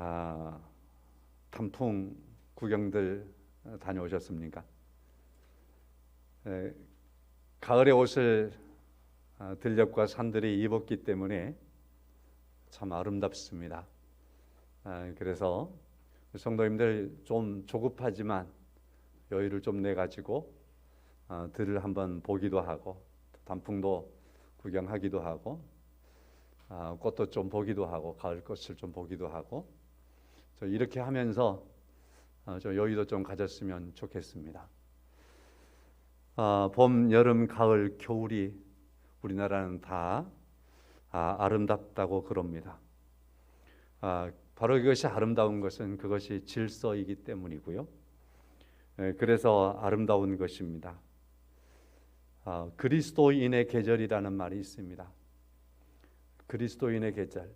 아, 단풍 구경들 다녀오셨습니까? 에, 가을의 옷을 아, 들녘과 산들이 입었기 때문에 참 아름답습니다. 아, 그래서 성도님들 좀 조급하지만 여유를 좀 내 가지고 아, 들을 한번 보기도 하고 단풍도 구경하기도 하고 아, 꽃도 좀 보기도 하고 가을 꽃을 좀 보기도 하고 저 이렇게 하면서 어, 좀 여유도 좀 가졌으면 좋겠습니다. 아, 봄, 여름, 가을, 겨울이 우리나라는 다 아, 아름답다고 그럽니다. 아, 바로 이것이 아름다운 것은 그것이 질서이기 때문이고요. 예, 그래서 아름다운 것입니다. 아, 그리스도인의 계절이라는 말이 있습니다. 그리스도인의 계절.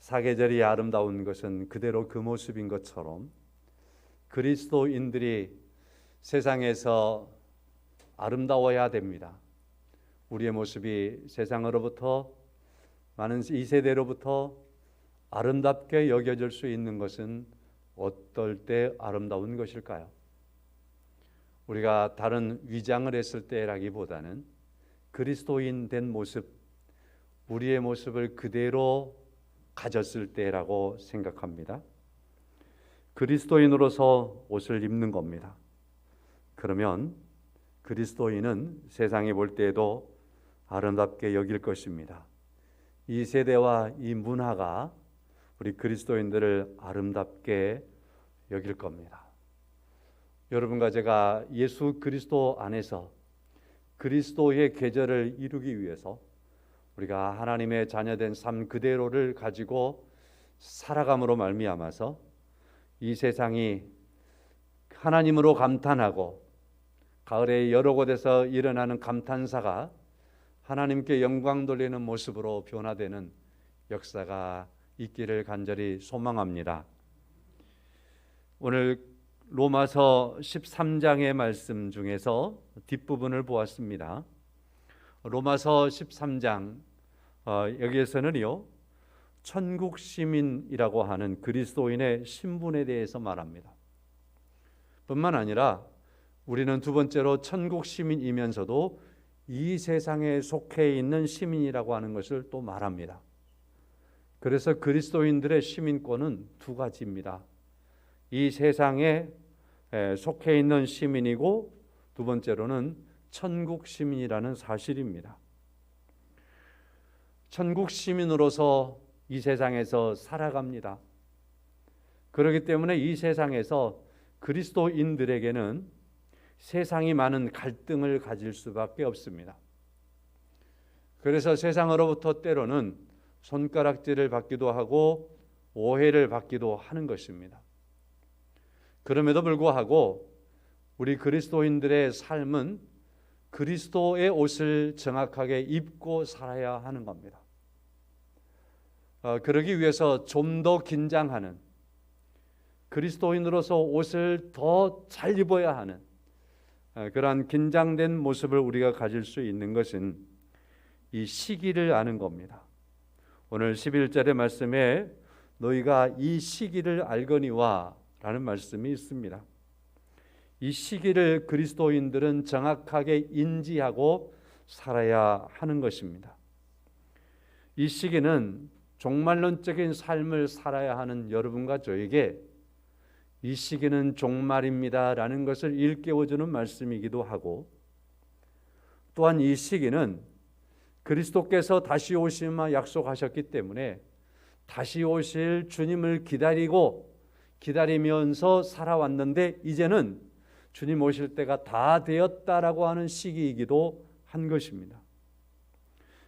사계절이 아름다운 것은 그대로 그 모습인 것처럼 그리스도인들이 세상에서 아름다워야 됩니다. 우리의 모습이 세상으로부터 많은 이 세대로부터 아름답게 여겨질 수 있는 것은 어떨 때 아름다운 것일까요? 우리가 다른 위장을 했을 때라기보다는 그리스도인 된 모습, 우리의 모습을 그대로 가졌을 때라고 생각합니다. 그리스도인으로서 옷을 입는 겁니다. 그러면 그리스도인은 세상이 볼 때에도 아름답게 여길 것입니다. 이 세대와 이 문화가 우리 그리스도인들을 아름답게 여길 겁니다. 여러분과 제가 예수 그리스도 안에서 그리스도의 계절을 이루기 위해서 우리가 하나님의 자녀된 삶 그대로를 가지고 살아감으로 말미암아서 이 세상이 하나님으로 감탄하고 가을에 여러 곳에서 일어나는 감탄사가 하나님께 영광 돌리는 모습으로 변화되는 역사가 있기를 간절히 소망합니다. 오늘 로마서 13장의 말씀 중에서 뒷부분을 보았습니다. 로마서 13장 어, 여기에서는요 천국 시민이라고 하는 그리스도인의 신분에 대해서 말합니다. 뿐만 아니라 우리는 두 번째로 천국 시민이면서도 이 세상에 속해 있는 시민이라고 하는 것을 또 말합니다. 그래서 그리스도인들의 시민권은 두 가지입니다. 이 세상에 속해 있는 시민이고 두 번째로는 천국 시민이라는 사실입니다. 천국 시민으로서 이 세상에서 살아갑니다. 그렇기 때문에 이 세상에서 그리스도인들에게는 세상이 많은 갈등을 가질 수밖에 없습니다. 그래서 세상으로부터 때로는 손가락질을 받기도 하고 오해를 받기도 하는 것입니다. 그럼에도 불구하고 우리 그리스도인들의 삶은 그리스도의 옷을 정확하게 입고 살아야 하는 겁니다. 어, 그러기 위해서 좀 더 긴장하는 그리스도인으로서 옷을 더 잘 입어야 하는 어, 그러한 긴장된 모습을 우리가 가질 수 있는 것은 이 시기를 아는 겁니다. 오늘 11절의 말씀에 너희가 이 시기를 알거니와 라는 말씀이 있습니다. 이 시기를 그리스도인들은 정확하게 인지하고 살아야 하는 것입니다. 이 시기는 종말론적인 삶을 살아야 하는 여러분과 저에게 이 시기는 종말입니다라는 것을 일깨워주는 말씀이기도 하고 또한 이 시기는 그리스도께서 다시 오시마 약속하셨기 때문에 다시 오실 주님을 기다리고 기다리면서 살아왔는데 이제는 주님 오실 때가 다 되었다라고 하는 시기이기도 한 것입니다.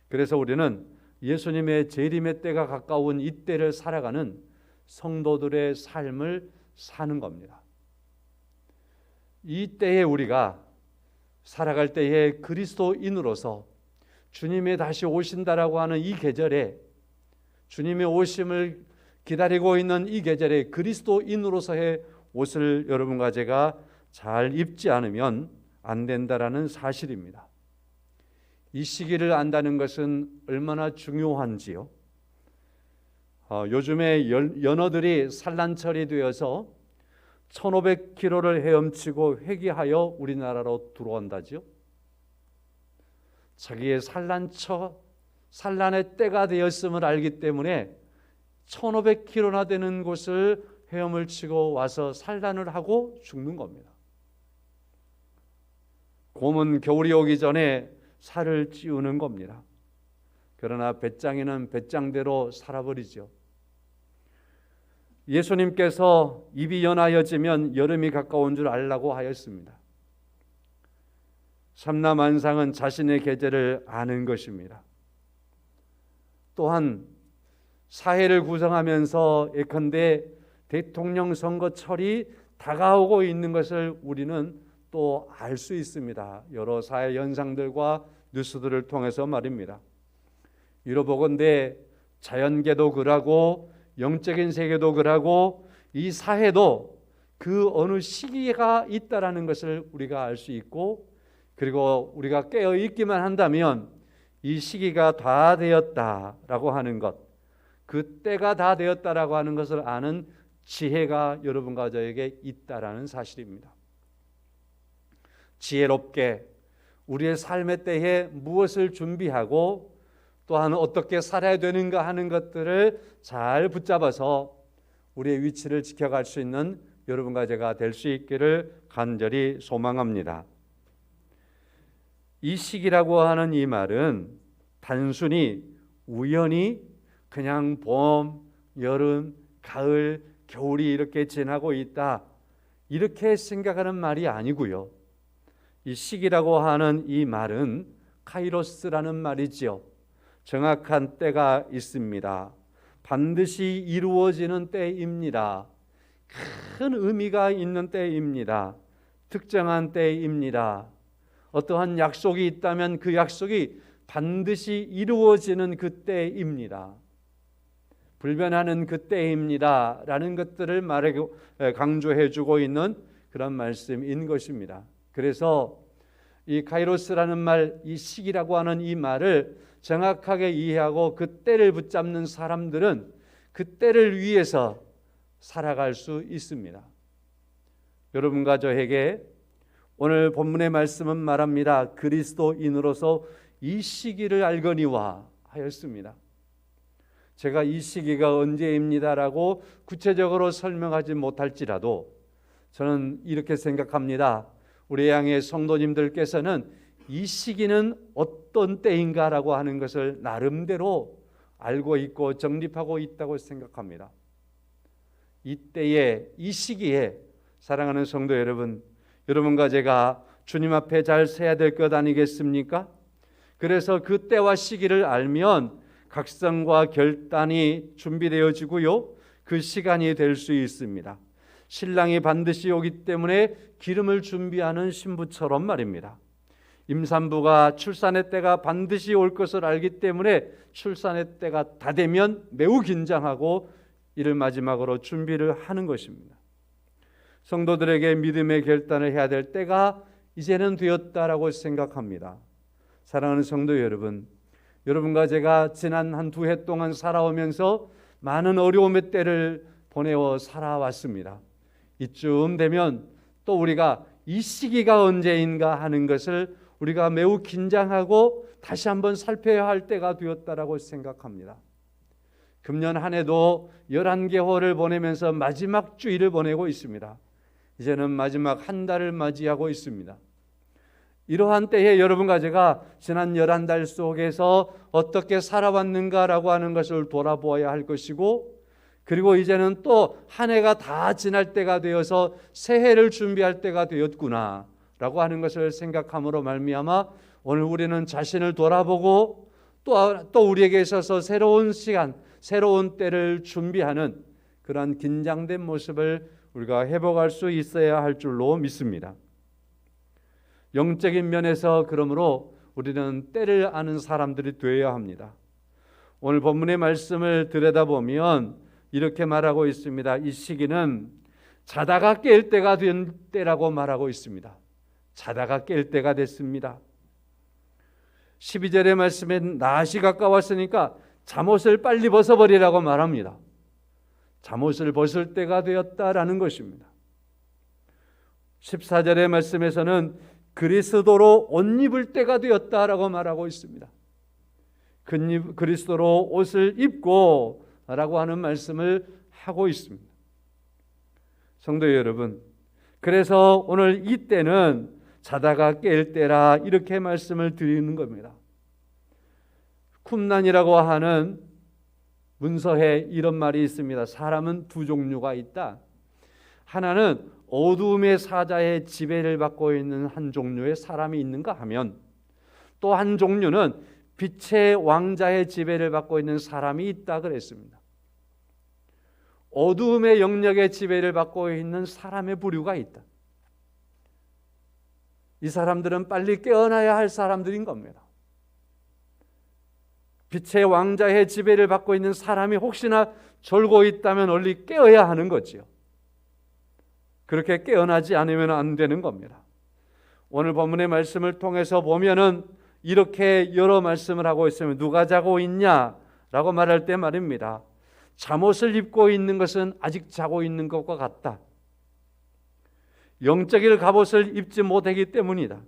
그래서 우리는 예수님의 재림의 때가 가까운 이 때를 살아가는 성도들의 삶을 사는 겁니다. 이 때에 우리가 살아갈 때에 그리스도인으로서 주님의 다시 오신다라고 하는 이 계절에 주님의 오심을 기다리고 있는 이 계절에 그리스도인으로서의 옷을 여러분과 제가 잘 입지 않으면 안 된다라는 사실입니다. 이 시기를 안다는 것은 얼마나 중요한지요. 어, 요즘에 연, 연어들이 산란철이 되어서 1,500km를 헤엄치고 회귀하여 우리나라로 들어온다지요. 자기의 산란처, 산란의 때가 되었음을 알기 때문에 1,500km나 되는 곳을 헤엄을 치고 와서 산란을 하고 죽는 겁니다. 곰은 겨울이 오기 전에 살을 찌우는 겁니다. 그러나 배짱이는 배짱대로 살아버리죠. 예수님께서 입이 연하여지면 여름이 가까운 줄 알라고 하였습니다. 삼남한상은 자신의 계절을 아는 것입니다. 또한 사회를 구성하면서 예컨대 대통령 선거철이 다가오고 있는 것을 우리는 또 알 수 있습니다. 여러 사회 현상들과 뉴스들을 통해서 말입니다. 이로보건대 자연계도 그러고 영적인 세계도 그러고 이 사회도 그 어느 시기가 있다라는 것을 우리가 알 수 있고 그리고 우리가 깨어 있기만 한다면 이 시기가 다 되었다라고 하는 것, 그 때가 다 되었다라고 하는 것을 아는 지혜가 여러분과 저에게 있다라는 사실입니다. 지혜롭게 우리의 삶의 때에 무엇을 준비하고 또한 어떻게 살아야 되는가 하는 것들을 잘 붙잡아서 우리의 위치를 지켜갈 수 있는 여러분과 제가 될 수 있기를 간절히 소망합니다. 이 시기라고 하는 이 말은 단순히 우연히 그냥 봄, 여름, 가을, 겨울이 이렇게 지나고 있다. 이렇게 생각하는 말이 아니고요. 이 시기라고 하는 이 말은 카이로스라는 말이지요. 정확한 때가 있습니다. 반드시 이루어지는 때입니다. 큰 의미가 있는 때입니다. 특정한 때입니다. 어떠한 약속이 있다면 그 약속이 반드시 이루어지는 그때입니다. 불변하는 그때입니다. 라는 것들을 말해 강조해 주고 있는 그런 말씀인 것입니다. 그래서 이 카이로스라는 말, 이 시기라고 하는 이 말을 정확하게 이해하고 그 때를 붙잡는 사람들은 그 때를 위해서 살아갈 수 있습니다. 여러분과 저에게 오늘 본문의 말씀은 말합니다. 그리스도인으로서 이 시기를 알거니와 하였습니다. 제가 이 시기가 언제입니다라고 구체적으로 설명하지 못할지라도 저는 이렇게 생각합니다. 우리 양의 성도님들께서는 이 시기는 어떤 때인가라고 하는 것을 나름대로 알고 있고 정립하고 있다고 생각합니다. 이 때에 이 시기에 사랑하는 성도 여러분, 여러분과 제가 주님 앞에 잘 서야 될 것 아니겠습니까? 그래서 그 때와 시기를 알면 각성과 결단이 준비되어지고요. 그 시간이 될 수 있습니다. 신랑이 반드시 오기 때문에 기름을 준비하는 신부처럼 말입니다. 임산부가 출산의 때가 반드시 올 것을 알기 때문에 출산의 때가 다 되면 매우 긴장하고 이를 마지막으로 준비를 하는 것입니다. 성도들에게 믿음의 결단을 해야 될 때가 이제는 되었다라고 생각합니다. 사랑하는 성도 여러분, 여러분과 제가 지난 한 두 해 동안 살아오면서 많은 어려움의 때를 보내어 살아왔습니다. 이쯤 되면 또 우리가 이 시기가 언제인가 하는 것을 우리가 매우 긴장하고 다시 한번 살펴야 할 때가 되었다라고 생각합니다. 금년 한 해도 11개월을 보내면서 마지막 주일을 보내고 있습니다. 이제는 마지막 한 달을 맞이하고 있습니다. 이러한 때에 여러분과 제가 지난 11달 속에서 어떻게 살아왔는가라고 하는 것을 돌아보아야 할 것이고 그리고 이제는 또 한 해가 다 지날 때가 되어서 새해를 준비할 때가 되었구나 라고 하는 것을 생각함으로 말미암아 오늘 우리는 자신을 돌아보고 또, 또 우리에게 있어서 새로운 시간, 새로운 때를 준비하는 그러한 긴장된 모습을 우리가 회복할 수 있어야 할 줄로 믿습니다. 영적인 면에서 그러므로 우리는 때를 아는 사람들이 되어야 합니다. 오늘 본문의 말씀을 들여다보면 이렇게 말하고 있습니다. 이 시기는 자다가 깰 때가 된 때라고 말하고 있습니다. 자다가 깰 때가 됐습니다. 12절의 말씀에 낮이 가까웠으니까 잠옷을 빨리 벗어버리라고 말합니다. 잠옷을 벗을 때가 되었다라는 것입니다. 14절의 말씀에서는 그리스도로 옷 입을 때가 되었다라고 말하고 있습니다. 그리스도로 옷을 입고 라고 하는 말씀을 하고 있습니다. 성도 여러분, 그래서 오늘 이 때는 자다가 깰 때라 이렇게 말씀을 드리는 겁니다. 쿰난이라고 하는 문서에 이런 말이 있습니다. 사람은 두 종류가 있다. 하나는 어두움의 사자의 지배를 받고 있는 한 종류의 사람이 있는가 하면 또 한 종류는 빛의 왕자의 지배를 받고 있는 사람이 있다 그랬습니다. 어두움의 영역의 지배를 받고 있는 사람의 부류가 있다. 이 사람들은 빨리 깨어나야 할 사람들인 겁니다. 빛의 왕자의 지배를 받고 있는 사람이 혹시나 졸고 있다면 얼리 깨어야 하는 거지요. 그렇게 깨어나지 않으면 안 되는 겁니다. 오늘 본문의 말씀을 통해서 보면은 이렇게 여러 말씀을 하고 있으면 누가 자고 있냐라고 말할 때 말입니다. 잠옷을 입고 있는 것은 아직 자고 있는 것과 같다. 영적인 갑옷을 입지 못하기 때문이다.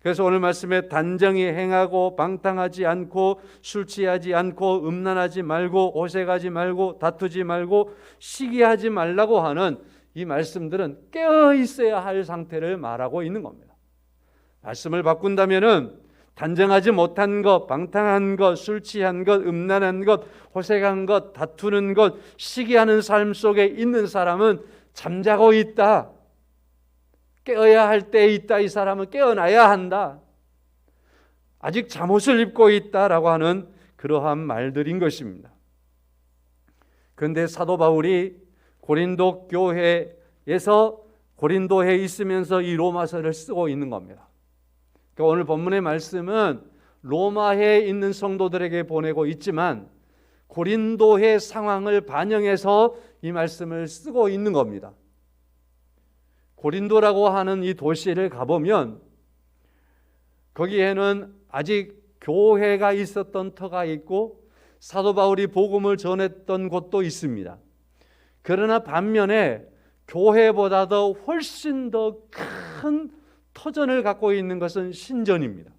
그래서 오늘 말씀에 단정히 행하고 방탕하지 않고 술 취하지 않고 음란하지 말고 오색하지 말고 다투지 말고 시기하지 말라고 하는 이 말씀들은 깨어 있어야 할 상태를 말하고 있는 겁니다. 말씀을 바꾼다면은 단정하지 못한 것, 방탕한 것, 술 취한 것, 음란한 것, 호색한 것, 다투는 것, 시기하는 삶 속에 있는 사람은 잠자고 있다. 깨어야 할 때에 있다. 이 사람은 깨어나야 한다. 아직 잠옷을 입고 있다라고 하는 그러한 말들인 것입니다. 그런데 사도 바울이 고린도 교회에서 고린도에 있으면서 이 로마서를 쓰고 있는 겁니다. 그러니까 오늘 본문의 말씀은 로마에 있는 성도들에게 보내고 있지만 고린도의 상황을 반영해서 이 말씀을 쓰고 있는 겁니다. 고린도라고 하는 이 도시를 가보면 거기에는 아직 교회가 있었던 터가 있고 사도 바울이 복음을 전했던 곳도 있습니다. 그러나 반면에 교회보다도 훨씬 더 큰 터전을 갖고 있는 것은 신전입니다.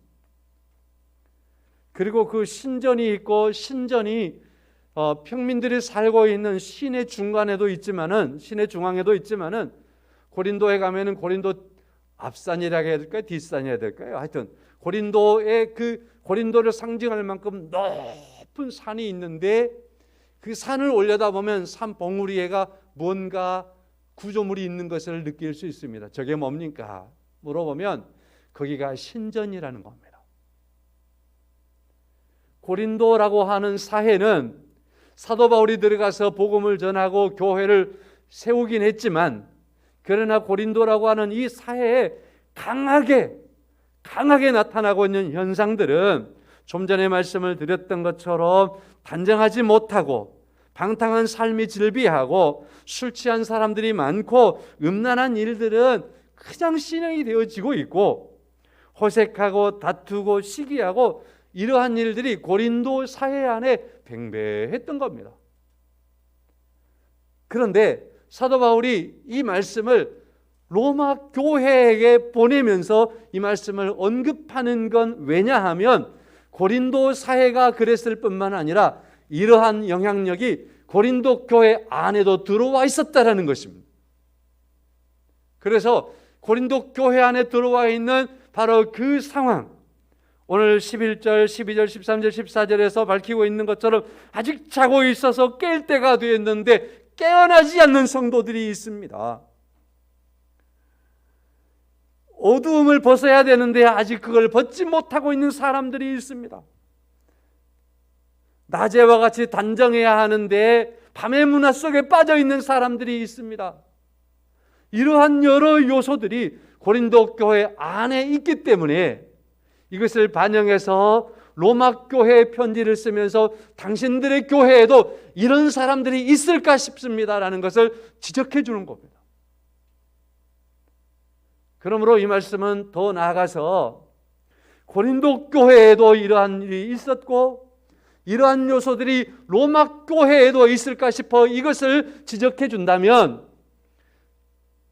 그리고 그 신전이 있고 신전이 어, 평민들이 살고 있는 시내 중간에도 있지만은 시내 중앙에도 있지만은 고린도에 가면은 고린도 앞산이라 해야 될까요? 뒷산이라 될까요? 하여튼 고린도의 그 고린도를 상징할 만큼 높은 산이 있는데 그 산을 올려다 보면 산 봉우리에가 뭔가 구조물이 있는 것을 느낄 수 있습니다. 저게 뭡니까? 물어보면 거기가 신전이라는 겁니다. 고린도라고 하는 사회는 사도 바울이 들어가서 복음을 전하고 교회를 세우긴 했지만 그러나 고린도라고 하는 이 사회에 강하게 강하게 나타나고 있는 현상들은 좀 전에 말씀을 드렸던 것처럼 단정하지 못하고 방탕한 삶이 즐비하고 술 취한 사람들이 많고 음란한 일들은 그냥 신앙이 되어지고 있고 호색하고 다투고 시기하고 이러한 일들이 고린도 사회 안에 팽배했던 겁니다. 그런데 사도 바울이 이 말씀을 로마 교회에게 보내면서 이 말씀을 언급하는 건 왜냐하면 고린도 사회가 그랬을 뿐만 아니라 이러한 영향력이 고린도 교회 안에도 들어와 있었다라는 것입니다. 그래서 고린도 교회 안에 들어와 있는 바로 그 상황. 오늘 11절, 12절, 13절, 14절에서 밝히고 있는 것처럼 아직 자고 있어서 깰 때가 되었는데 깨어나지 않는 성도들이 있습니다. 어두움을 벗어야 되는데 아직 그걸 벗지 못하고 있는 사람들이 있습니다. 낮에와 같이 단정해야 하는데 밤의 문화 속에 빠져 있는 사람들이 있습니다. 이러한 여러 요소들이 고린도 교회 안에 있기 때문에 이것을 반영해서 로마 교회 편지를 쓰면서 당신들의 교회에도 이런 사람들이 있을까 싶습니다라는 것을 지적해 주는 겁니다. 그러므로 이 말씀은 더 나아가서 고린도 교회에도 이러한 일이 있었고 이러한 요소들이 로마 교회에도 있을까 싶어 이것을 지적해 준다면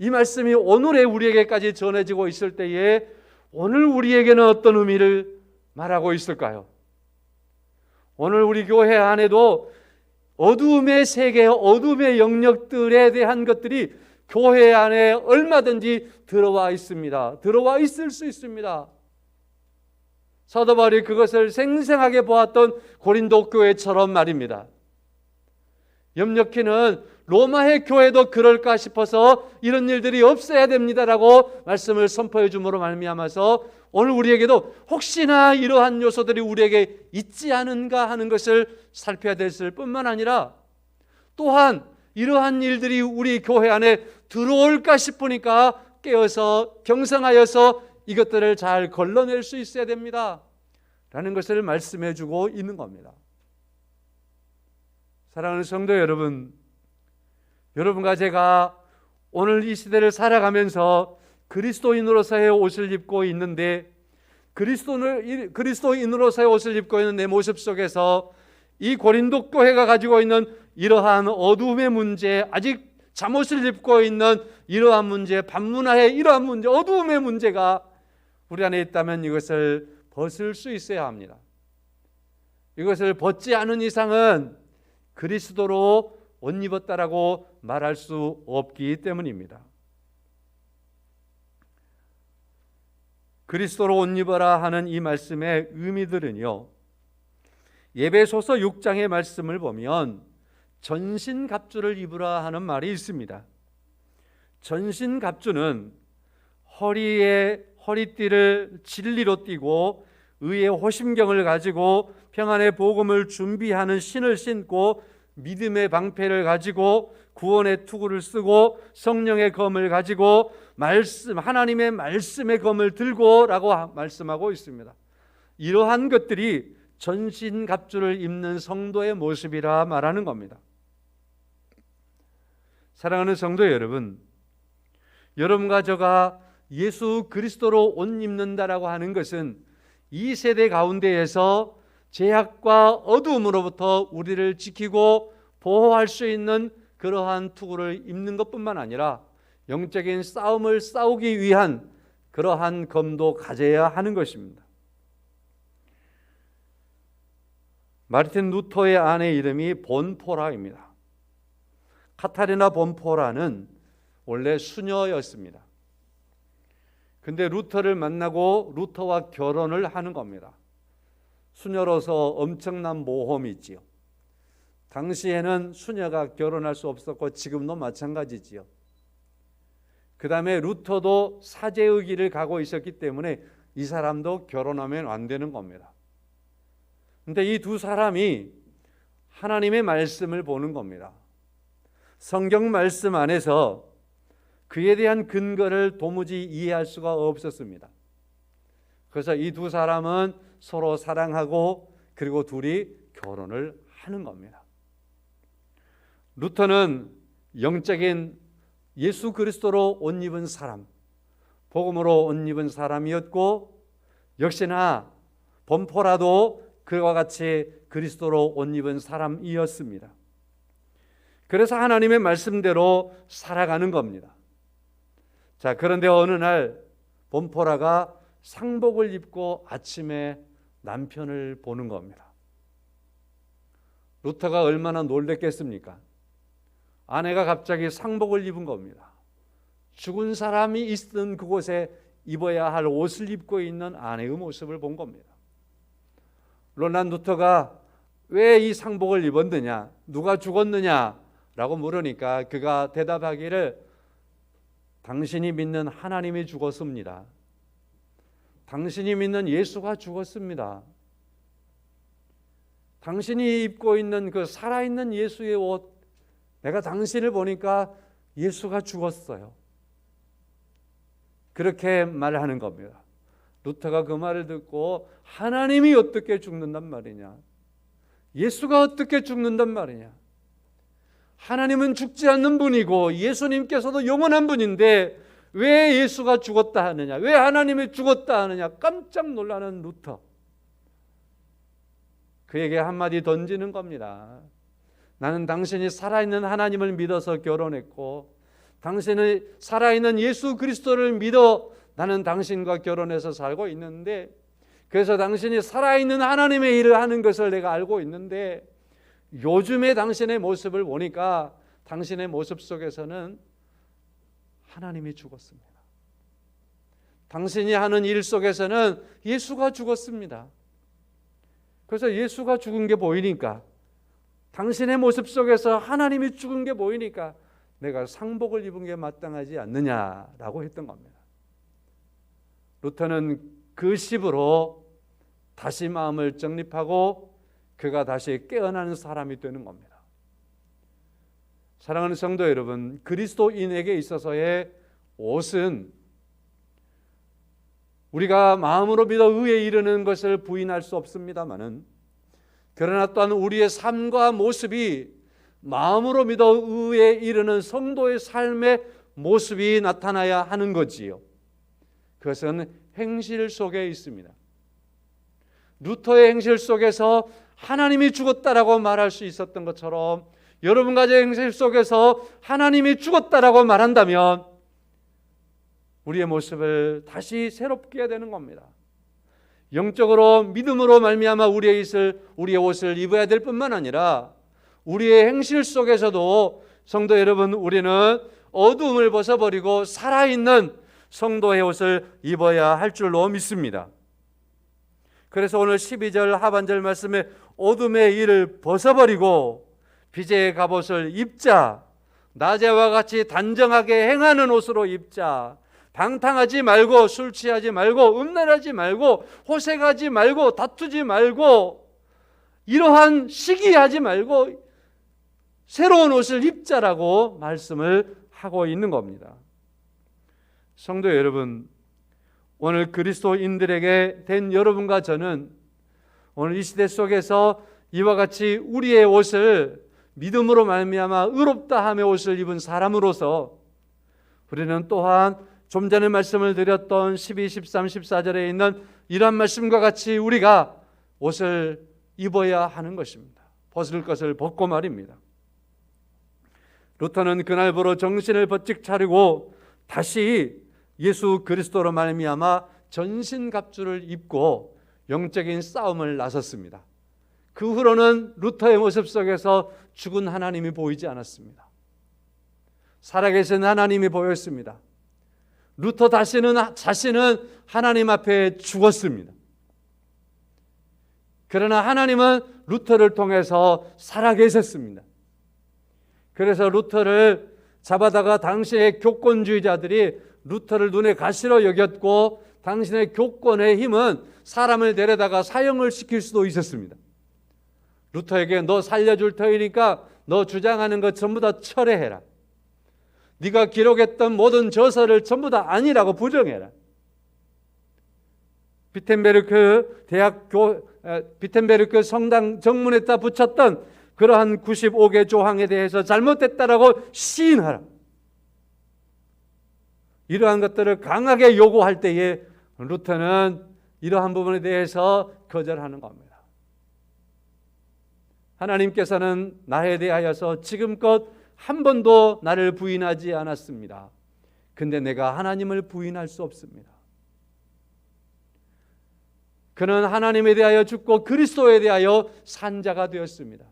이 말씀이 오늘의 우리에게까지 전해지고 있을 때에 오늘 우리에게는 어떤 의미를 말하고 있을까요? 오늘 우리 교회 안에도 어두움의 세계, 어두움의 영역들에 대한 것들이 교회 안에 얼마든지 들어와 있습니다. 들어와 있을 수 있습니다. 사도 바울이 그것을 생생하게 보았던 고린도 교회처럼 말입니다. 염려키는 로마의 교회도 그럴까 싶어서 이런 일들이 없어야 됩니다라고 말씀을 선포해 줌으로 말미암아서 오늘 우리에게도 혹시나 이러한 요소들이 우리에게 있지 않은가 하는 것을 살펴야 됐을 뿐만 아니라 또한 이러한 일들이 우리 교회 안에 들어올까 싶으니까 깨어서 경성하여서 이것들을 잘 걸러낼 수 있어야 됩니다. 라는 것을 말씀해 주고 있는 겁니다. 사랑하는 성도 여러분, 여러분과 제가 오늘 이 시대를 살아가면서 그리스도인으로서의 옷을 입고 있는데 그리스도를 그리스도인으로서의 옷을 입고 있는 내 모습 속에서 이 고린도 교회가 가지고 있는 이러한 어두움의 문제, 아직 잠옷을 입고 있는 이러한 문제, 반문화의 이러한 문제, 어두움의 문제가 우리 안에 있다면 이것을 벗을 수 있어야 합니다. 이것을 벗지 않은 이상은 그리스도로 옷 입었다라고 말할 수 없기 때문입니다. 그리스도로 옷 입어라 하는 이 말씀의 의미들은요. 예배소서 6장의 말씀을 보면 전신 갑주를 입으라 하는 말이 있습니다. 전신 갑주는 허리에 허리띠를 진리로 띠고 의의 호심경을 가지고 평안의 복음을 준비하는 신을 신고 믿음의 방패를 가지고 구원의 투구를 쓰고 성령의 검을 가지고 말씀 하나님의 말씀의 검을 들고라고 말씀하고 있습니다. 이러한 것들이 전신 갑주를 입는 성도의 모습이라 말하는 겁니다. 사랑하는 성도 여러분, 여러분과 저가 예수 그리스도로 옷 입는다라고 하는 것은 이 세대 가운데에서 제약과 어두움으로부터 우리를 지키고 보호할 수 있는 그러한 투구를 입는 것뿐만 아니라 영적인 싸움을 싸우기 위한 그러한 검도 가져야 하는 것입니다. 마르틴 루터의 아내 이름이 본포라입니다. 카타리나 본포라는 원래 수녀였습니다. 근데 루터를 만나고 루터와 결혼을 하는 겁니다. 수녀로서 엄청난 모험이 있지요. 당시에는 수녀가 결혼할 수 없었고 지금도 마찬가지지요. 그 다음에 루터도 사제의 길을 가고 있었기 때문에 이 사람도 결혼하면 안 되는 겁니다. 근데 이 두 사람이 하나님의 말씀을 보는 겁니다. 성경 말씀 안에서 그에 대한 근거를 도무지 이해할 수가 없었습니다. 그래서 이 두 사람은 서로 사랑하고 그리고 둘이 결혼을 하는 겁니다. 루터는 영적인 예수 그리스도로 옷 입은 사람, 복음으로 옷 입은 사람이었고 역시나 범포라도 그와 같이 그리스도로 옷 입은 사람이었습니다. 그래서 하나님의 말씀대로 살아가는 겁니다. 자, 그런데 어느 날 범포라가 상복을 입고 아침에 남편을 보는 겁니다. 루터가 얼마나 놀랬겠습니까? 아내가 갑자기 상복을 입은 겁니다. 죽은 사람이 있던 그곳에 입어야 할 옷을 입고 있는 아내의 모습을 본 겁니다. 롤란 루터가 왜 이 상복을 입었느냐? 누가 죽었느냐? 라고 물으니까 그가 대답하기를 당신이 믿는 하나님이 죽었습니다. 당신이 믿는 예수가 죽었습니다. 당신이 입고 있는 그 살아있는 예수의 옷, 내가 당신을 보니까 예수가 죽었어요. 그렇게 말하는 겁니다. 루터가 그 말을 듣고 하나님이 어떻게 죽는단 말이냐? 예수가 어떻게 죽는단 말이냐? 하나님은 죽지 않는 분이고 예수님께서도 영원한 분인데 왜 예수가 죽었다 하느냐? 왜 하나님이 죽었다 하느냐? 깜짝 놀라는 루터. 그에게 한마디 던지는 겁니다. 나는 당신이 살아있는 하나님을 믿어서 결혼했고 당신의 살아있는 예수 그리스도를 믿어 나는 당신과 결혼해서 살고 있는데 그래서 당신이 살아있는 하나님의 일을 하는 것을 내가 알고 있는데 요즘에 당신의 모습을 보니까 당신의 모습 속에서는 하나님이 죽었습니다. 당신이 하는 일 속에서는 예수가 죽었습니다. 그래서 예수가 죽은 게 보이니까 당신의 모습 속에서 하나님이 죽은 게 보이니까 내가 상복을 입은 게 마땅하지 않느냐라고 했던 겁니다. 루터는 그 십으로 다시 마음을 정립하고 그가 다시 깨어나는 사람이 되는 겁니다. 사랑하는 성도 여러분, 그리스도인에게 있어서의 옷은 우리가 마음으로 믿어 의에 이르는 것을 부인할 수 없습니다만은 그러나 또한 우리의 삶과 모습이 마음으로 믿어 의에 이르는 성도의 삶의 모습이 나타나야 하는 거지요. 그것은 행실 속에 있습니다. 루터의 행실 속에서 하나님이 죽었다라고 말할 수 있었던 것처럼 여러분 가정의 행실 속에서 하나님이 죽었다라고 말한다면 우리의 모습을 다시 새롭게 해야 되는 겁니다. 영적으로 믿음으로 말미암아 우리의 옷을 우리의 옷을 입어야 될 뿐만 아니라 우리의 행실 속에서도 성도 여러분 우리는 어둠을 벗어버리고 살아있는 성도의 옷을 입어야 할 줄로 믿습니다. 그래서 오늘 12절 하반절 말씀에 어둠의 일을 벗어버리고 빛의 갑옷을 입자 낮에와 같이 단정하게 행하는 옷으로 입자 방탕하지 말고 술 취하지 말고 음란하지 말고 호색하지 말고 다투지 말고 이러한 시기하지 말고 새로운 옷을 입자라고 말씀을 하고 있는 겁니다. 성도 여러분, 오늘 그리스도인들에게 된 여러분과 저는 오늘 이 시대 속에서 이와 같이 우리의 옷을 믿음으로 말미암아 의롭다 함의 옷을 입은 사람으로서 우리는 또한 좀 전에 말씀을 드렸던 12, 13, 14절에 있는 이러한 말씀과 같이 우리가 옷을 입어야 하는 것입니다. 벗을 것을 벗고 말입니다. 루터는 그날부로 정신을 번쩍 차리고 다시 예수 그리스도로 말미암아 전신 갑주를 입고 영적인 싸움을 나섰습니다. 그 후로는 루터의 모습 속에서 죽은 하나님이 보이지 않았습니다. 살아계신 하나님이 보였습니다. 루터 다시는 자신은 하나님 앞에 죽었습니다. 그러나 하나님은 루터를 통해서 살아계셨습니다. 그래서 루터를 잡아다가 당시의 교권주의자들이 루터를 눈에 가시로 여겼고 당신의 교권의 힘은 사람을 데려다가 사형을 시킬 수도 있었습니다. 루터에게 너 살려줄 터이니까 너 주장하는 것 전부 다 철회해라. 네가 기록했던 모든 저서를 전부 다 아니라고 부정해라. 비텐베르크 대학 교 비텐베르크 성당 정문에다 붙였던 그러한 95개 조항에 대해서 잘못됐다라고 시인하라. 이러한 것들을 강하게 요구할 때에 루터는 이러한 부분에 대해서 거절하는 겁니다. 하나님께서는 나에 대하여서 지금껏 한 번도 나를 부인하지 않았습니다. 근데 내가 하나님을 부인할 수 없습니다. 그는 하나님에 대하여 죽고 그리스도에 대하여 산자가 되었습니다.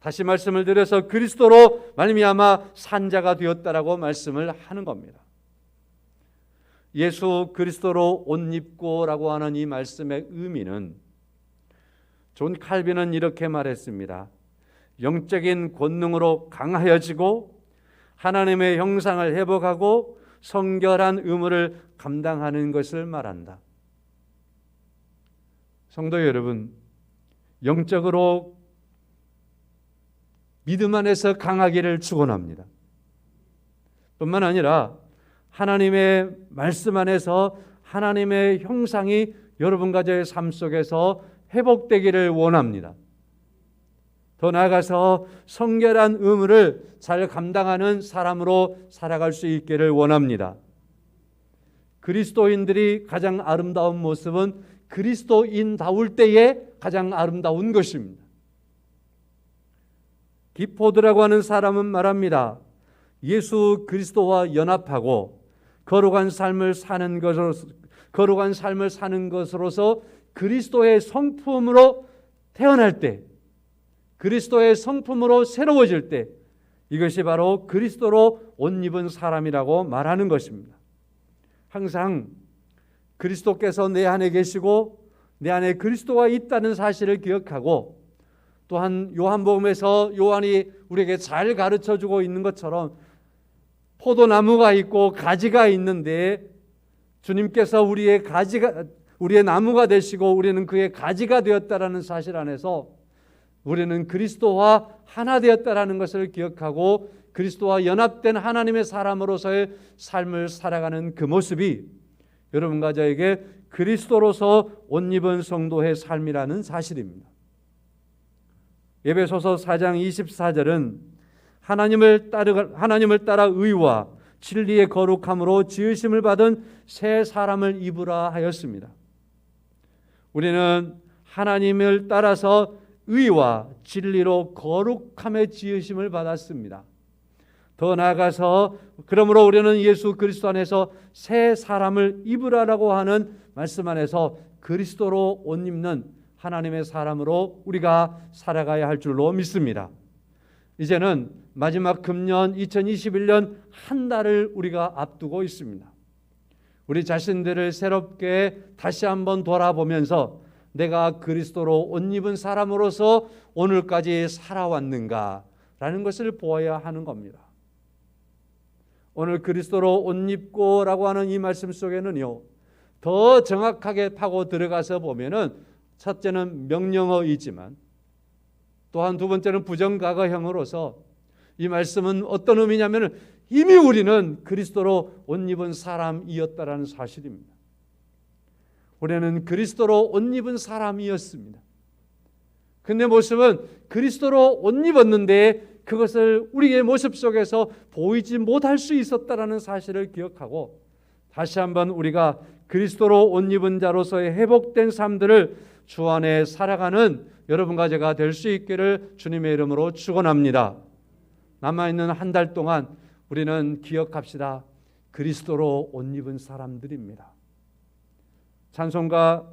다시 말씀을 드려서 그리스도로 말미암아 산자가 되었다라고 말씀을 하는 겁니다. 예수 그리스도로 옷 입고라고 하는 이 말씀의 의미는 존 칼빈은 이렇게 말했습니다. 영적인 권능으로 강하여지고 하나님의 형상을 회복하고 성결한 의무를 감당하는 것을 말한다. 성도 여러분, 영적으로 믿음 안에서 강하기를 축원합니다. 뿐만 아니라 하나님의 말씀 안에서 하나님의 형상이 여러분 가정의 삶 속에서 회복되기를 원합니다. 더 나아가서 성결한 의무를 잘 감당하는 사람으로 살아갈 수 있기를 원합니다. 그리스도인들이 가장 아름다운 모습은 그리스도인다울 때에 가장 아름다운 것입니다. 기포드라고 하는 사람은 말합니다. 예수 그리스도와 연합하고 거룩한 삶을 사는 것으로서 거룩한 삶을 사는 것으로서 그리스도의 성품으로 태어날 때 그리스도의 성품으로 새로워질 때 이것이 바로 그리스도로 옷 입은 사람이라고 말하는 것입니다. 항상 그리스도께서 내 안에 계시고 내 안에 그리스도가 있다는 사실을 기억하고 또한 요한복음에서 요한이 우리에게 잘 가르쳐 주고 있는 것처럼 포도나무가 있고 가지가 있는데 주님께서 우리의 가지가 우리의 나무가 되시고 우리는 그의 가지가 되었다라는 사실 안에서 우리는 그리스도와 하나 되었다라는 것을 기억하고 그리스도와 연합된 하나님의 사람으로서의 삶을 살아가는 그 모습이 여러분과 저에게 그리스도로서 옷 입은 성도의 삶이라는 사실입니다. 예배소서 4장 24절은 하나님을 따르 하나님을 따라 의와 진리의 거룩함으로 지으심을 받은 새 사람을 입으라 하였습니다. 우리는 하나님을 따라서 의와 진리로 거룩함의 지으심을 받았습니다. 더 나아가서 그러므로 우리는 예수 그리스도 안에서 새 사람을 입으라라고 하는 말씀 안에서 그리스도로 옷 입는 하나님의 사람으로 우리가 살아가야 할 줄로 믿습니다. 이제는 마지막 금년 2021년 한 달을 우리가 앞두고 있습니다. 우리 자신들을 새롭게 다시 한번 돌아보면서 내가 그리스도로 옷 입은 사람으로서 오늘까지 살아왔는가 라는 것을 보아야 하는 겁니다. 오늘 그리스도로 옷 입고라고 하는 이 말씀 속에는요. 더 정확하게 파고 들어가서 보면은 첫째는 명령어이지만 또한 두 번째는 부정과거형으로서 이 말씀은 어떤 의미냐면은 이미 우리는 그리스도로 옷 입은 사람이었다라는 사실입니다. 우리는 그리스도로 옷 입은 사람이었습니다. 근데 모습은 그리스도로 옷 입었는데 그것을 우리의 모습 속에서 보이지 못할 수 있었다라는 사실을 기억하고 다시 한번 우리가 그리스도로 옷 입은 자로서의 회복된 삶들을 주 안에 살아가는 여러분과 제가 될 수 있기를 주님의 이름으로 축원합니다. 남아 있는 한 달 동안 우리는 기억합시다. 그리스도로 옷 입은 사람들입니다. 찬송가